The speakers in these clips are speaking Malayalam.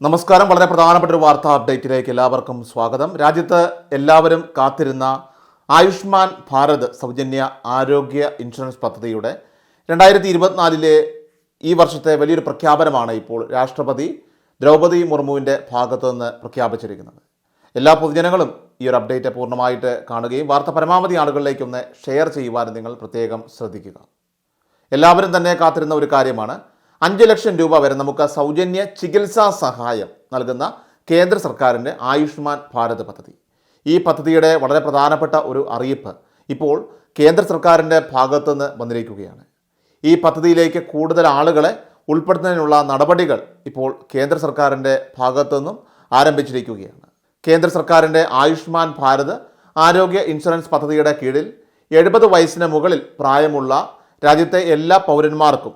നമസ്കാരം. വളരെ പ്രധാനപ്പെട്ട ഒരു വാർത്താ അപ്ഡേറ്റിലേക്ക് എല്ലാവർക്കും സ്വാഗതം. രാജ്യത്ത് എല്ലാവരും കാത്തിരുന്ന ആയുഷ്മാൻ ഭാരത് സൗജന്യ ആരോഗ്യ ഇൻഷുറൻസ് പദ്ധതിയുടെ രണ്ടായിരത്തി ഇരുപത്തിനാലിലെ ഈ വർഷത്തെ വലിയൊരു പ്രഖ്യാപനമാണ് ഇപ്പോൾ രാഷ്ട്രപതി ദ്രൗപദി മുർമുവിന്റെ ഭാഗത്തു നിന്ന് പ്രഖ്യാപിച്ചിരിക്കുന്നത്. എല്ലാ പൊതുജനങ്ങളും ഈ ഒരു അപ്ഡേറ്റ് പൂർണമായിട്ട് കാണുകയും വാർത്ത പരമാവധി ആളുകളിലേക്കൊന്ന് ഷെയർ ചെയ്യുവാനും നിങ്ങൾ പ്രത്യേകം ശ്രദ്ധിക്കുക. എല്ലാവരും തന്നെ കാത്തിരുന്ന ഒരു കാര്യമാണ്. അഞ്ച് ലക്ഷം രൂപ വരെ നമുക്ക് സൗജന്യ ചികിത്സാ സഹായം നൽകുന്ന കേന്ദ്ര സർക്കാരിന്റെ ആയുഷ്മാൻ ഭാരത് പദ്ധതി. ഈ പദ്ധതിയുടെ വളരെ പ്രധാനപ്പെട്ട ഒരു അറിയിപ്പ് ഇപ്പോൾ കേന്ദ്ര സർക്കാരിന്റെ ഭാഗത്തുനിന്ന് വന്നിരിക്കുകയാണ്. ഈ പദ്ധതിയിലേക്ക് കൂടുതൽ ആളുകളെ ഉൾപ്പെടുത്തുന്നതിനുള്ള നടപടികൾ ഇപ്പോൾ കേന്ദ്ര സർക്കാരിന്റെ ഭാഗത്തുനിന്നും ആരംഭിച്ചിരിക്കുകയാണ്. കേന്ദ്ര സർക്കാരിന്റെ ആയുഷ്മാൻ ഭാരത് ആരോഗ്യ ഇൻഷുറൻസ് പദ്ധതിയുടെ കീഴിൽ എഴുപത് വയസ്സിന് മുകളിൽ പ്രായമുള്ള രാജ്യത്തെ എല്ലാ പൗരന്മാർക്കും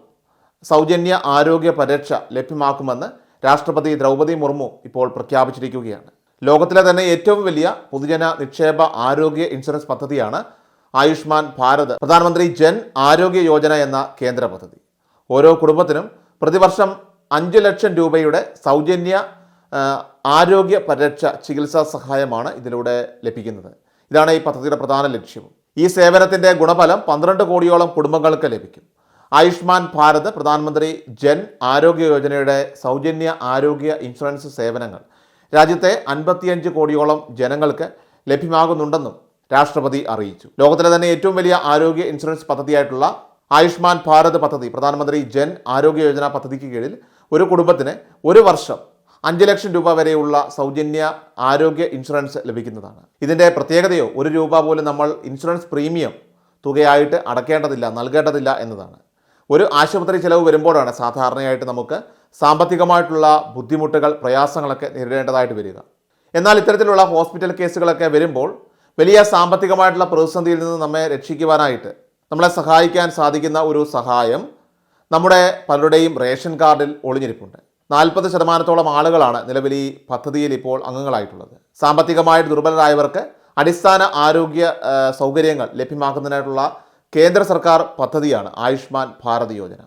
സൗജന്യ ആരോഗ്യ പരിരക്ഷ ലഭ്യമാക്കുമെന്ന് രാഷ്ട്രപതി ദ്രൗപദി മുർമു ഇപ്പോൾ പ്രഖ്യാപിച്ചിരിക്കുകയാണ്. ലോകത്തിലെ തന്നെ ഏറ്റവും വലിയ പൊതുജന നിക്ഷേപ ആരോഗ്യ ഇൻഷുറൻസ് പദ്ധതിയാണ് ആയുഷ്മാൻ ഭാരത് പ്രധാനമന്ത്രി ജൻ ആരോഗ്യ യോജന എന്ന കേന്ദ്ര പദ്ധതി. ഓരോ കുടുംബത്തിനും പ്രതിവർഷം അഞ്ച് ലക്ഷം രൂപയുടെ സൗജന്യ ആരോഗ്യ പരിരക്ഷ ചികിത്സാ സഹായമാണ് ഇതിലൂടെ ലഭിക്കുന്നത്. ഇതാണ് ഈ പദ്ധതിയുടെ പ്രധാന ലക്ഷ്യം. ഈ സേവനത്തിന്റെ ഗുണഫലം പന്ത്രണ്ട് കോടിയോളം കുടുംബങ്ങൾക്ക് ലഭിക്കും. ആയുഷ്മാൻ ഭാരത് പ്രധാനമന്ത്രി ജൻ ആരോഗ്യ യോജനയുടെ സൗജന്യ ആരോഗ്യ ഇൻഷുറൻസ് സേവനങ്ങൾ. രാജ്യത്തെ അൻപത്തിയഞ്ച് കോടിയോളം ജനങ്ങൾക്ക് ലഭ്യമാകുന്നുണ്ടെന്നും രാഷ്ട്രപതി അറിയിച്ചു. ലോകത്തിലെ തന്നെ ഏറ്റവും വലിയ ആരോഗ്യ ഇൻഷുറൻസ് പദ്ധതിയായിട്ടുള്ള ആയുഷ്മാൻ ഭാരത് പദ്ധതി പ്രധാനമന്ത്രി ജൻ ആരോഗ്യ യോജന പദ്ധതിക്ക് കീഴിൽ ഒരു കുടുംബത്തിന് ഒരു വർഷം അഞ്ച് ലക്ഷം രൂപ വരെയുള്ള സൗജന്യ ആരോഗ്യ ഇൻഷുറൻസ് ലഭിക്കുന്നതാണ്. ഇതിന്റെ പ്രത്യേകതയോ ഒരു രൂപ പോലും നമ്മൾ ഇൻഷുറൻസ് പ്രീമിയം തുകയായിട്ട് അടക്കേണ്ടതില്ല നൽകേണ്ടതില്ല എന്നതാണ്. ഒരു ആശുപത്രി ചിലവ് വരുമ്പോഴാണ് സാധാരണയായിട്ട് നമുക്ക് സാമ്പത്തികമായിട്ടുള്ള ബുദ്ധിമുട്ടുകൾ പ്രയാസങ്ങളൊക്കെ നേരിടേണ്ടതായിട്ട് വരിക. എന്നാൽ ഇത്തരത്തിലുള്ള ഹോസ്പിറ്റൽ കേസുകളൊക്കെ വരുമ്പോൾ വലിയ സാമ്പത്തികമായിട്ടുള്ള പ്രതിസന്ധിയിൽ നിന്ന് നമ്മെ രക്ഷിക്കുവാനായിട്ട് നമ്മളെ സഹായിക്കാൻ സാധിക്കുന്ന ഒരു സഹായം നമ്മുടെ പലരുടെയും റേഷൻ കാർഡിൽ ഒളിഞ്ഞിരിപ്പുണ്ട്. നാൽപ്പത് ശതമാനത്തോളം ആളുകളാണ് നിലവിൽ ഈ പദ്ധതിയിൽ ഇപ്പോൾ അംഗങ്ങളായിട്ടുള്ളത്. സാമ്പത്തികമായിട്ട് ദുർബലരായവർക്ക് അടിസ്ഥാന ആരോഗ്യ സൗകര്യങ്ങൾ ലഭ്യമാക്കുന്നതിനായിട്ടുള്ള കേന്ദ്ര സർക്കാർ പദ്ധതിയാണ് ആയുഷ്മാൻ ഭാരത് യോജന.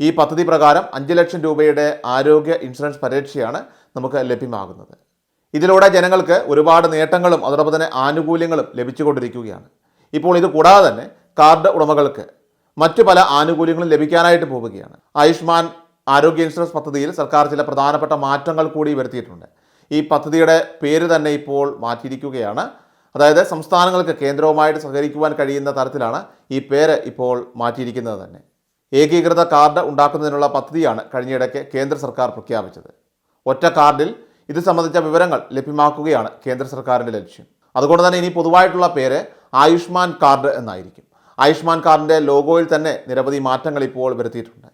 ഈ പദ്ധതി പ്രകാരം അഞ്ച് ലക്ഷം രൂപയുടെ ആരോഗ്യ ഇൻഷുറൻസ് പരിരക്ഷയാണ് നമുക്ക് ലഭ്യമാകുന്നത്. ഇതിലൂടെ ജനങ്ങൾക്ക് ഒരുപാട് നേട്ടങ്ങളും അതോടൊപ്പം തന്നെ ആനുകൂല്യങ്ങളും ലഭിച്ചുകൊണ്ടിരിക്കുകയാണ്. ഇപ്പോൾ ഇത് കൂടാതെ തന്നെ കാർഡ് ഉടമകൾക്ക് മറ്റു പല ആനുകൂല്യങ്ങളും ലഭിക്കാനായിട്ട് പോവുകയാണ്. ആയുഷ്മാൻ ആരോഗ്യ ഇൻഷുറൻസ് പദ്ധതിയിൽ സർക്കാർ ചില പ്രധാനപ്പെട്ട മാറ്റങ്ങൾ കൂടി വരുത്തിയിട്ടുണ്ട്. ഈ പദ്ധതിയുടെ പേര് തന്നെ ഇപ്പോൾ മാറ്റിയിരിക്കുകയാണ് അതായത് സംസ്ഥാനങ്ങൾക്ക് കേന്ദ്രവുമായിട്ട് സഹകരിക്കുവാൻ കഴിയുന്ന തരത്തിലാണ് ഈ പേര് ഇപ്പോൾ മാറ്റിയിരിക്കുന്നത് തന്നെ. ഏകീകൃത കാർഡ് ഉണ്ടാക്കുന്നതിനുള്ള പദ്ധതിയാണ് കഴിഞ്ഞയിടയ്ക്ക് കേന്ദ്ര സർക്കാർ പ്രഖ്യാപിച്ചത്. ഒറ്റ കാർഡിൽ ഇത് സംബന്ധിച്ച വിവരങ്ങൾ ലഭ്യമാക്കുകയാണ് കേന്ദ്ര സർക്കാരിന്റെ ലക്ഷ്യം. അതുകൊണ്ട് തന്നെ ഇനി പൊതുവായിട്ടുള്ള പേര് ആയുഷ്മാൻ കാർഡ് എന്നായിരിക്കും. ആയുഷ്മാൻ കാർഡിന്റെ ലോഗോയിൽ തന്നെ നിരവധി മാറ്റങ്ങൾ ഇപ്പോൾ വരുത്തിയിട്ടുണ്ട്.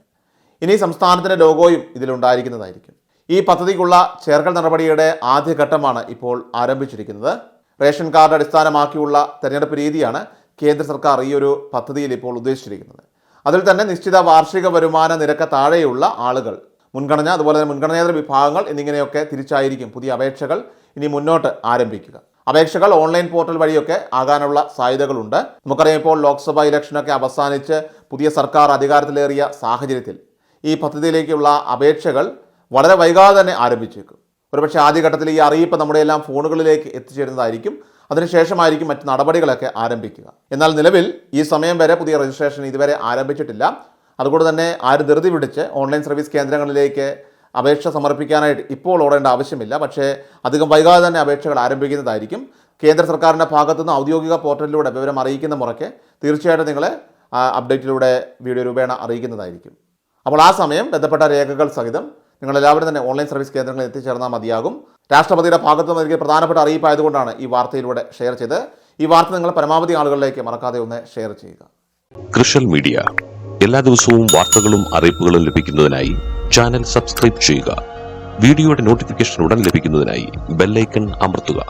ഇനി സംസ്ഥാനത്തിന്റെ ലോഗോയും ഇതിലുണ്ടായിരിക്കുന്നതായിരിക്കും ഈ പദ്ധതിക്കുള്ള ചേർക്കൽ നടപടിയുടെ ആദ്യഘട്ടമാണ് ഇപ്പോൾ ആരംഭിച്ചിരിക്കുന്നത്. റേഷൻ കാർഡ് അടിസ്ഥാനമാക്കിയുള്ള തെരഞ്ഞെടുപ്പ് രീതിയാണ് കേന്ദ്ര സർക്കാർ ഈ ഒരു പദ്ധതിയിൽ ഇപ്പോൾ ഉദ്ദേശിച്ചിരിക്കുന്നത്. അതിൽ തന്നെ നിശ്ചിത വാർഷിക വരുമാന നിരക്ക് താഴെയുള്ള ആളുകൾ മുൻഗണന അതുപോലെ തന്നെ മുൻഗണനേതര വിഭാഗങ്ങൾ എന്നിങ്ങനെയൊക്കെ തിരിച്ചായിരിക്കും പുതിയ അപേക്ഷകൾ ഇനി മുന്നോട്ട് ആരംഭിക്കുക. അപേക്ഷകൾ ഓൺലൈൻ പോർട്ടൽ വഴിയൊക്കെ ആകാനുള്ള സാധ്യതകളുണ്ട്. നമുക്കറിയാം ഇപ്പോൾ ലോക്സഭാ ഇലക്ഷനൊക്കെ അവസാനിച്ച് പുതിയ സർക്കാർ അധികാരത്തിലേറിയ സാഹചര്യത്തിൽ ഈ പദ്ധതിയിലേക്കുള്ള അപേക്ഷകൾ വളരെ വൈകാതെ തന്നെ ആരംഭിച്ചേക്കും. ഒരുപക്ഷെ ആദ്യഘട്ടത്തിൽ ഈ അറിയിപ്പ് നമ്മുടെ എല്ലാം ഫോണുകളിലേക്ക് എത്തിച്ചേരുന്നതായിരിക്കും. അതിനുശേഷമായിരിക്കും മറ്റ് നടപടികളൊക്കെ ആരംഭിക്കുക. എന്നാൽ നിലവിൽ ഈ സമയം വരെ പുതിയ രജിസ്ട്രേഷൻ ഇതുവരെ ആരംഭിച്ചിട്ടില്ല. അതുകൊണ്ട് തന്നെ ആര് ധൃതി പിടിച്ച് ഓൺലൈൻ സർവീസ് കേന്ദ്രങ്ങളിലേക്ക് അപേക്ഷ സമർപ്പിക്കാനായിട്ട് ഇപ്പോൾ ഓടേണ്ട ആവശ്യമില്ല. പക്ഷേ അധികം വൈകാതെ തന്നെ അപേക്ഷകൾ ആരംഭിക്കുന്നതായിരിക്കും. കേന്ദ്ര സർക്കാരിന്റെ ഭാഗത്തുനിന്ന് ഔദ്യോഗിക പോർട്ടലിലൂടെ വിവരം അറിയിക്കുന്ന മുറയ്ക്ക് തീർച്ചയായിട്ടും നിങ്ങളെ അപ്ഡേറ്റിലൂടെ വീഡിയോ രൂപേണ അറിയിക്കുന്നതായിരിക്കും. അപ്പോൾ ആ സമയം ബന്ധപ്പെട്ട രേഖകൾ സഹിതം നിങ്ങളെല്ലാവരും തന്നെ ഓൺലൈൻ സർവീസ് കേന്ദ്രങ്ങളിൽ എത്തിച്ചേർന്നാൽ മതിയാകും. രാഷ്ട്രപതിയുടെ ഭാഗത്തു നിന്ന് നൽകിയ പ്രധാനപ്പെട്ട അറിയിപ്പായതുകൊണ്ടാണ് ഈ വാർത്തയിലൂടെ ഷെയർ ചെയ്ത് ഈ വാർത്ത നിങ്ങൾ പരമാവധി ആളുകളിലേക്ക് മറക്കാതെ ഒന്ന് ഷെയർ ചെയ്യുക. Social media. എല്ലാ ദിവസവും വാർത്തകളും അറിയിപ്പുകളും ലഭിക്കുന്നതിനായി ചാനൽ സബ്സ്ക്രൈബ് ചെയ്യുക. വീഡിയോയുടെ നോട്ടിഫിക്കേഷൻ ഉടൻ ലഭിക്കുന്നതിനായി ബെല്ലൈക്കൺ അമർത്തുക.